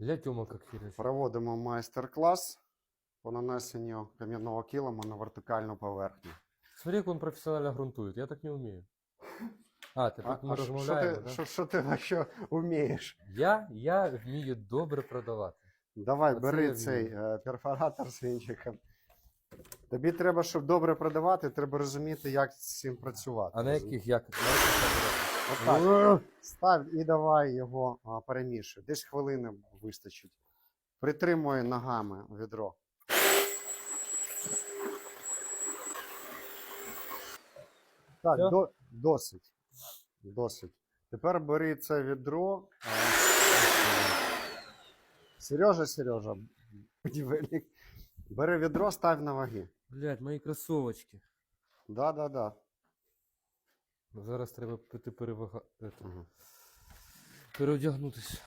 Ля Тёма как херачит. Проводимо майстер-клас по нанесенню кам'яного килима на вертикальну поверхню. Смотри, как он профессионально грунтует. Я так не умею. А, ти тут ми а що- ти, да? що, що ти що вмієш? Я, я вмію добре продавати. Давай, Оце бери цей вмію. е, перфоратор з вінчиком. Тобі треба, щоб добре продавати, треба розуміти, як з цим працювати. А на яких як? На яких Отак. Став і давай його а, перемішуй. Десь хвилини вистачить. Притримуй ногами відро. Так, до, досить. Досить. Тепер бери це відро. а, Сережа, Сережа, будівельник. Бери відро, став на ваги. Блять, мої кросовочки. Да, да, да. Зараз треба піти перевага... ето, переодягнутися.